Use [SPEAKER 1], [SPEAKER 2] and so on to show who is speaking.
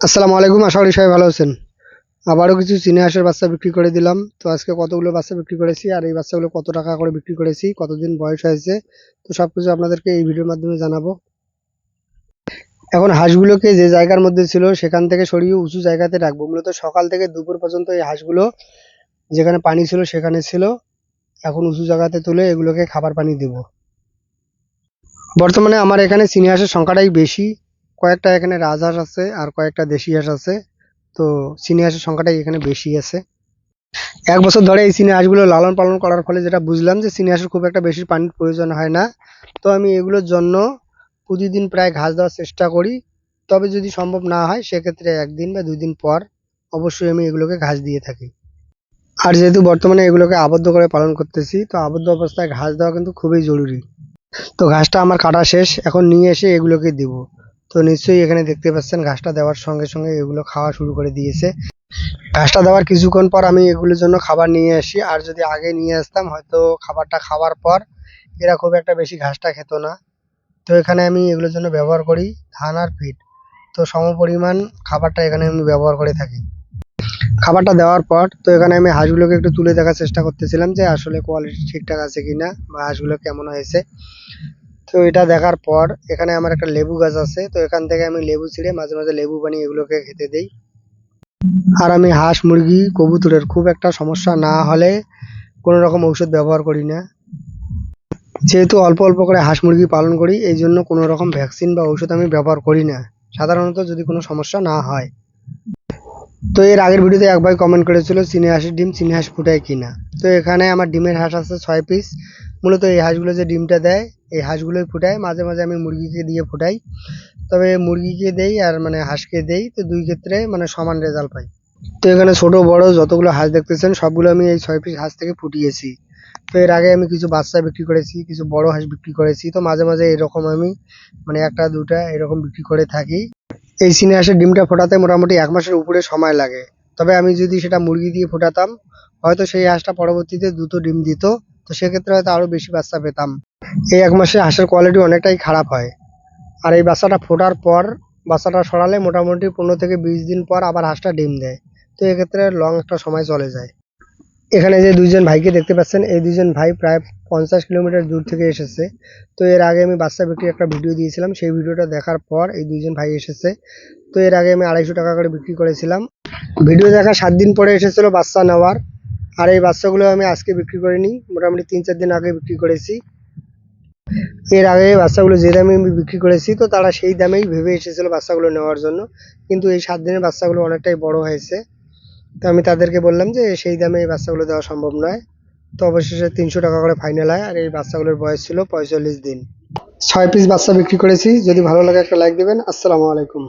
[SPEAKER 1] আসসালামু আলাইকুম, আশা করি সবাই ভালো আছেন। আবারও কিছু চীনা হাঁসের বাচ্চা বিক্রি করে দিলাম। তো আজকে কতগুলো বাচ্চা বিক্রি করেছি আর এই বাচ্চাগুলো কত টাকা করে বিক্রি করেছি, কতদিন বয়স হয়েছে, তো সব কিছু আপনাদেরকে এই ভিডিওর মাধ্যমে জানাব। এখন হাঁসগুলোকে যে জায়গার মধ্যে ছিল সেখান থেকে সরিয়ে উঁচু জায়গাতে রাখব। মূলত সকাল থেকে দুপুর পর্যন্ত এই হাঁসগুলো যেখানে পানি ছিল সেখানে ছিল। এখন উঁচু জায়গাতে তুলে এগুলোকে খাবার পানি দেব। বর্তমানে আমার এখানে চীনা হাঁসের সংখ্যাটাই বেশি। কয়েকটা এখানে রাজহাঁস আছে আর কয়েকটা দেশি হাঁস আছে। তো চীনা হাঁসের সংখ্যাটাই এখানে বেশি আছে। এক বছর ধরে এই চীনা হাঁসগুলো লালন পালন করার ফলে যেটা বুঝলাম যে চীনা হাঁসের খুব একটা বেশি পানির প্রয়োজন হয় না। তো আমি এগুলোর জন্য প্রতিদিন প্রায় ঘাস দেওয়ার চেষ্টা করি। তবে যদি সম্ভব না হয়, সেক্ষেত্রে একদিন বা দুই দিন পর অবশ্যই আমি এগুলোকে ঘাস দিয়ে থাকি। আর যেহেতু বর্তমানে এগুলোকে আবদ্ধ করে পালন করতেছি, তো আবদ্ধ অবস্থায় ঘাস দেওয়া কিন্তু খুবই জরুরি। তো ঘাসটা আমার কাটা শেষ, এখন নিয়ে এসে এগুলোকে দিব। তো নিশ্চয়ই এখানে দেখতে পাচ্ছেন ঘাসটা দেওয়ার সঙ্গে সঙ্গে এগুলো খাওয়া শুরু করে দিয়েছে। ঘাসটা দেওয়ার কিছুক্ষণ পর আমি এগুলোর জন্য খাবার নিয়ে আসি। আর যদি আগে নিয়ে আসতাম, হয়তো খাবারটা খাওয়ার পর এরা খুব একটা বেশি ঘাসটা খেত না। তো এখানে আমি এগুলোর জন্য ব্যবহার করি ধান আর ফিড তো সমপরিমাণ খাবারটা এখানে আমি ব্যবহার করে থাকি। খাবারটা দেওয়ার পর, তো এখানে আমি হাঁসগুলোকে একটু তুলে দেখার চেষ্টা করতেছিলাম যে আসলে কোয়ালিটি ঠিকঠাক আছে কিনা বা হাঁসগুলো কেমন হয়েছে। তো এটা দেখার পর এখানে আমার একটা লেবু গাছ আছে, তো এখান থেকে আমি লেবু ছিঁড়ে মাঝে মাঝে লেবু বানিয়ে এগুলোকে খেতে দেই। আর আমি হাঁস, মুরগি, কবুতরের খুব একটা সমস্যা না হলে কোনো রকম ঔষধ ব্যবহার করি না। যেহেতু অল্প অল্প করে হাঁস, মুরগি পালন করি, এই জন্য কোনো রকম ভ্যাকসিন বা ঔষধ আমি ব্যবহার করি না। সাধারণত যদি কোনো সমস্যা না হয়। তো এর আগের ভিডিওতে এক ভাই কমেন্ট করেছিল, চিনে হাঁসের ডিম, চিনে হাঁস ফুটায় কিনা? তো এখানে আমার ডিমের হাঁস আছে ছয় পিস মূলত এই হাঁসগুলো যে ডিমটা দেয়, এই হাঁসগুলোই ফুটায়। মাঝে মাঝে আমি মুরগিকে দিয়ে ফুটাই। তবে মুরগিকে দেই আর মানে হাঁসকে দেই, তো দুই ক্ষেত্রে মানে সমান রেজাল্ট পাই। তো এখানে ছোট, বড় যতগুলো হাঁস দেখতেছেন, সবগুলো আমি এই ছয় পিস হাঁস থেকে ফুটিয়েছি। তো এর আগে আমি কিছু বাচ্চা বিক্রি করেছি, কিছু বড় হাঁস বিক্রি করেছি। তো মাঝে মাঝে এরকম আমি মানে একটা, দুটা এরকম বিক্রি করে থাকি। এই চীনা হাঁসের ডিমটা ফোটাতে মোটামুটি এক মাসের উপরে সময় লাগে। তবে আমি যদি সেটা মুরগি দিয়ে ফোটাতাম, হয়তো সেই হাঁসটা পরবর্তীতে দুটো ডিম দিত। তো সেক্ষেত্রে হয়তো আরও বেশি বাচ্চা পেতাম। এই এক মাসে হাঁসের কোয়ালিটি অনেকটাই খারাপ হয়। আর এই বাচ্চাটা ফোটার পর, বাচ্চাটা সরালে মোটামুটি পনেরো থেকে বিশ দিন পর আবার হাঁসটা ডিম দেয়। তো এক্ষেত্রে লং একটা সময় চলে যায়। এখানে যে দুইজন ভাইকে দেখতে পাচ্ছেন, এই দুইজন ভাই প্রায় পঞ্চাশ কিলোমিটার দূর থেকে এসেছে। তো এর আগে আমি বাচ্চা বিক্রি একটা ভিডিও দিয়েছিলাম, সেই ভিডিওটা দেখার পর এই দুইজন ভাই এসেছে। তো এর আগে আমি আড়াইশো টাকা করে বিক্রি করেছিলাম। ভিডিও দেখা সাত দিন পরে এসেছিল বাচ্চা নেওয়ার। আর এই বাচ্চাগুলো আমি আজকে বিক্রি করিনি, মোটামুটি তিন চার দিন আগে বিক্রি করেছি। এর আগে বাচ্চাগুলো যে দামে আমি বিক্রি করেছি, তো তারা সেই দামেই ভেবে এসেছিল বাচ্চাগুলো নেওয়ার জন্য। কিন্তু এই সাত দিনের বাচ্চাগুলো অনেকটাই বড় হয়েছে। তো আমি তাদেরকে বললাম যে, সেই দামে এই বাচ্চাগুলো দেওয়া সম্ভব নয়। তো অবশেষে তিনশো টাকা করে ফাইনাল হয় আর এই বাচ্চাগুলোর বয়স ছিল পঁয়তাল্লিশ দিন। ছয় পিস বাচ্চা বিক্রি করেছি। যদি ভালো লাগে একটা লাইক দেবেন। আসসালামু আলাইকুম।